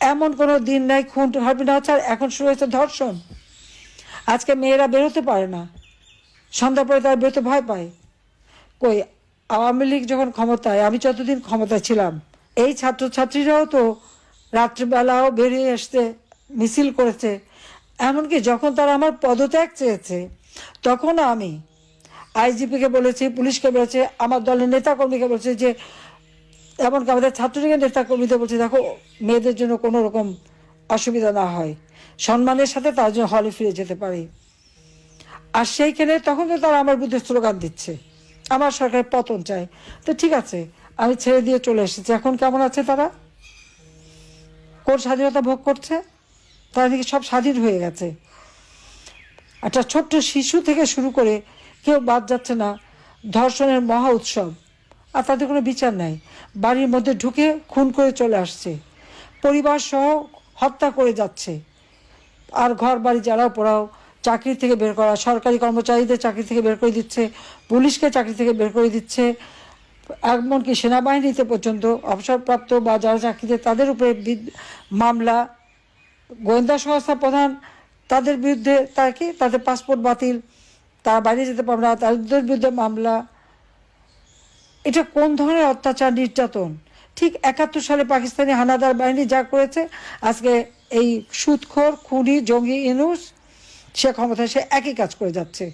এমন কোনো দিন নাই, খুন হবে না ছাড় এখন শুরু হয়েছে ধর্ষণ। আজকে মেয়েরা বেরোতে পারে না। সন্ধ্যা পরে তারা বেরোতে ভয় পায়। কই, আওয়ামী লীগ যখন ক্ষমতায়, আমি যতদিন ক্ষমতায় ছিলাম, এই ছাত্রছাত্রীরাও তো রাত্রিবেলাও বেরিয়ে আসতে মিছিল করেছে। এমনকি যখন তারা আমার পদত্যাগ চেয়েছে তখন আমি আইজিপিকে বলেছি, পুলিশকে বলেছে, আমার দলের নেতাকর্মীকে বলেছে যে এমনকি আমাদের ছাত্রলীগের নেতাকর্মীদের বলছে, দেখো, মেয়েদের জন্য কোনো রকম অসুবিধা না হয়। সম্মানের সাথে তার জন্য হলে ফিরে যেতে পারে। আর সেইখানে তখন তো তারা আমার বিরুদ্ধে স্লোগান দিচ্ছে। আমার সরকারের পতন চাই তো ঠিক আছে, আমি ছেড়ে দিয়ে চলে এসেছি। এখন কেমন আছে তারা? কোন স্বাধীনতা ভোগ করছে? তারা নাকি সব স্বাধীন হয়ে গেছে। একটা ছোট্ট শিশু থেকে শুরু করে কেউ বাদ যাচ্ছে না। ধর্ষণের মহা উৎসব। আর তাদের কোনো বিচার নাই। বাড়ির মধ্যে ঢুকে খুন করে চলে আসছে। পরিবার সহ হত্যা করে যাচ্ছে। আর ঘর বাড়ি যারাও পড়াও চাকরি থেকে বের করা, সরকারি কর্মচারীদের চাকরি থেকে বের করে দিচ্ছে, পুলিশকে চাকরি থেকে বের করে দিচ্ছে, এমনকি সেনাবাহিনীতে পর্যন্ত অবসরপ্রাপ্ত বা যারা চাকরিতে তাদের উপরে মামলা, গোয়েন্দা সংস্থা প্রধান তাদের বিরুদ্ধে তার কি তাদের পাসপোর্ট বাতিল, তারা বাইরে যেতে পারবে না, তাদের বিরুদ্ধে মামলা এটা কোন ধরনের অত্যাচার, নির্যাতন? ঠিক একাত্তর সালে পাকিস্তানি হানাদার বাহিনী যা করেছে, আজকে এই সুদখোর খুনি, জঙ্গি ইনুস, সে ক্ষমতায় সে একই কাজ করে যাচ্ছে।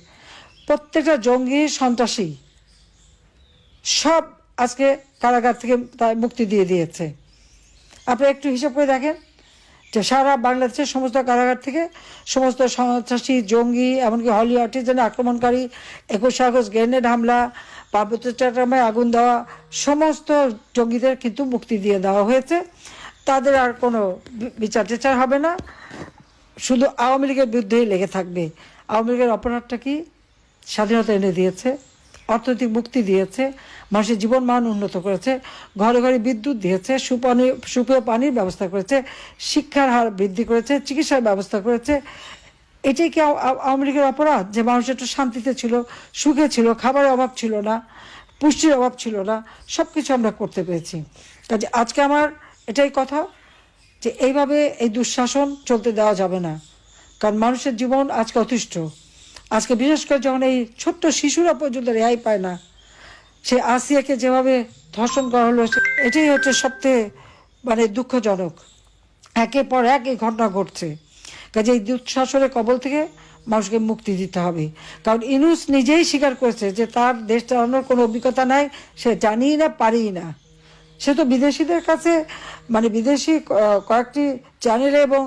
প্রত্যেকটা জঙ্গি সন্ত্রাসী সব আজকে কারাগার থেকে তার মুক্তি দিয়ে দিয়েছে। আপনি একটু হিসাব করে দেখেন। সারা বাংলাদেশের সমস্ত কারাগার থেকে সমস্ত সন্ত্রাসী, জঙ্গি, এমনকি হলি আর্টিজেন আক্রমণকারী, একুশ আগস্ট গ্রেনেড হামলা পার্বত্য চট্টগ্রামে আগুন দেওয়া, সমস্ত জঙ্গিদের কিন্তু মুক্তি দিয়ে দেওয়া হয়েছে। তাদের আর কোনো বিচার টেচার হবে না। শুধু আওয়ামী লীগের বিরুদ্ধেই লেগে থাকবে। আওয়ামী লীগের অপরাধটা কি স্বাধীনতা এনে দিয়েছে? অর্থনৈতিক মুক্তি দিয়েছে, মানুষের জীবন মান উন্নত করেছে, ঘরে ঘরে বিদ্যুৎ দিয়েছে, সুপানি সুপেয় পানির ব্যবস্থা করেছে, শিক্ষার হার বৃদ্ধি করেছে, চিকিৎসার ব্যবস্থা করেছে। এটাই কি আও- আও- আওয়ামী অপরাধ? যে মানুষ একটু শান্তিতে ছিল, সুখে ছিল, খাবারের অভাব ছিল না, পুষ্টির অভাব ছিল না সব কিছু আমরা করতে পেরেছি। কাজে আজকে আমার এটাই কথা, যে এইভাবে এই দুঃশাসন চলতে দেওয়া যাবে না। কারণ মানুষের জীবন আজকে অতিষ্ঠ। আজকে বিশেষ করে যখন এই ছোট্ট শিশুরা পর্যন্ত রেহাই পায় না, সে আসিয়াকে যেভাবে ধর্ষণ করা হলো এটাই হচ্ছে সবথেকে মানে দুঃখজনক। একের পর এক এই ঘটনা ঘটছে। কাজে এই দুঃশাসনের কবল থেকে মানুষকে মুক্তি দিতে হবে। কারণ ইনুস নিজেই স্বীকার করেছে যে তার দেশ চালানোর কোনো অভিজ্ঞতা নাই, সে জানিই না, পারিই না। সে তো বিদেশিদের কাছে মানে বিদেশি কয়েকটি চ্যানেলে এবং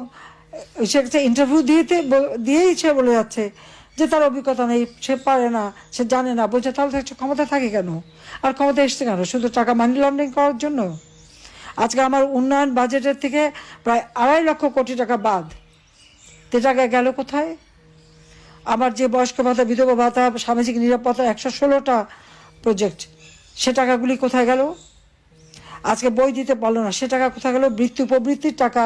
সে কাছে ইন্টারভিউ দিয়েতে দিয়েই সে বলে যাচ্ছে যে তার অভিজ্ঞতা নেই, সে পারে না, সে জানে না, বলছে তাহলে তো ক্ষমতা থাকে কেন? আর ক্ষমতা এসছে কেন? শুধু টাকা মানি লন্ডারিং করার জন্য? আজকে আমার উন্নয়ন বাজেটের থেকে প্রায় আড়াই লক্ষ কোটি টাকা বাদ। তে টাকা গেল কোথায়? আমার যে বয়স্ক ভাতা, বিধবা ভাতা, সামাজিক নিরাপত্তা, একশো ষোলোটা প্রজেক্ট সে টাকাগুলি কোথায় গেল? আজকে বই দিতে পারল না, সে টাকা কোথায় গেল? বৃত্তি, উপবৃত্তির টাকা,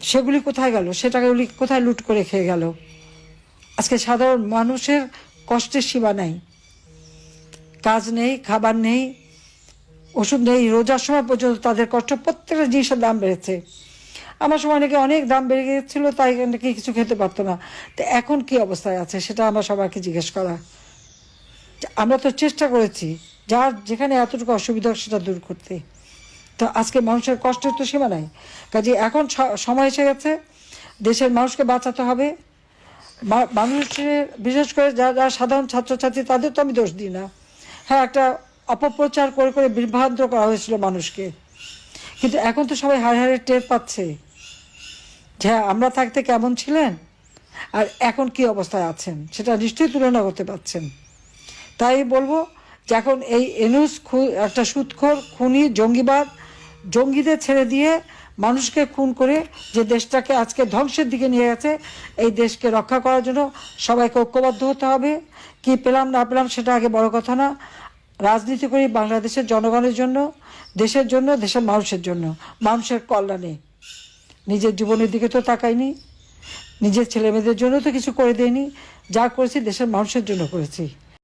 সেগুলি কোথায় গেল? সে টাকাগুলি কোথায় লুট করে খেয়ে গেল? আজকে সাধারণ মানুষের কষ্টের সীমা নেই। কাজ নেই, খাবার নেই, ওষুধ নেই, রোজার সময় পর্যন্ত তাদের কষ্ট প্রত্যেকটা জিনিসের দাম বেড়েছে। আমার সময় নাকি অনেক দাম বেড়ে গিয়েছিল, তাই নাকি কিছু খেতে পারতো না। তো এখন কি অবস্থায় আছে সেটা আমার সবাইকে জিজ্ঞেস করা। আমরা তো চেষ্টা করেছি, যার যেখানে এতটুকু অসুবিধা সেটা দূর করতে। তো আজকে মানুষের কষ্টের তো সীমা নাই। কাজে এখন সময় এসে গেছে, দেশের মানুষকে বাঁচাতে হবে। মানুষের বিশেষ করে যারা যারা সাধারণ ছাত্রছাত্রী তাদের তো আমি দোষ দিই না। হ্যাঁ একটা অপপ্রচার করে করে বিভ্রান্ত করা হয়েছিল মানুষকে। কিন্তু এখন তো সবাই হাড়ে হাড়ে টের পাচ্ছে যে হ্যাঁ, আমরা থাকতে কেমন ছিলেন আর এখন কি অবস্থায় আছেন সেটা নিশ্চয়ই তুলনা করতে পারছেন। তাই বলব যে এখন এই এনুস একটা সুৎখোর খুনি জঙ্গিবাদ জঙ্গিদের ছেড়ে দিয়ে মানুষকে খুন করে যে দেশটাকে আজকে ধ্বংসের দিকে নিয়ে গেছে, এই দেশকে রক্ষা করার জন্য সবাইকে ঐক্যবদ্ধ হতে হবে। কি পেলাম, না পেলাম সেটা আগে বড় কথা না। রাজনীতি করি বাংলাদেশের জনগণের জন্য, দেশের জন্য, দেশের মানুষের জন্য, মানুষের কল্যাণে। নিজের জীবনের দিকে তো তাকাইনি, নিজের ছেলেমেয়েদের জন্য তো কিছু করে দেয়নি, যা করেছি দেশের মানুষের জন্য করেছি।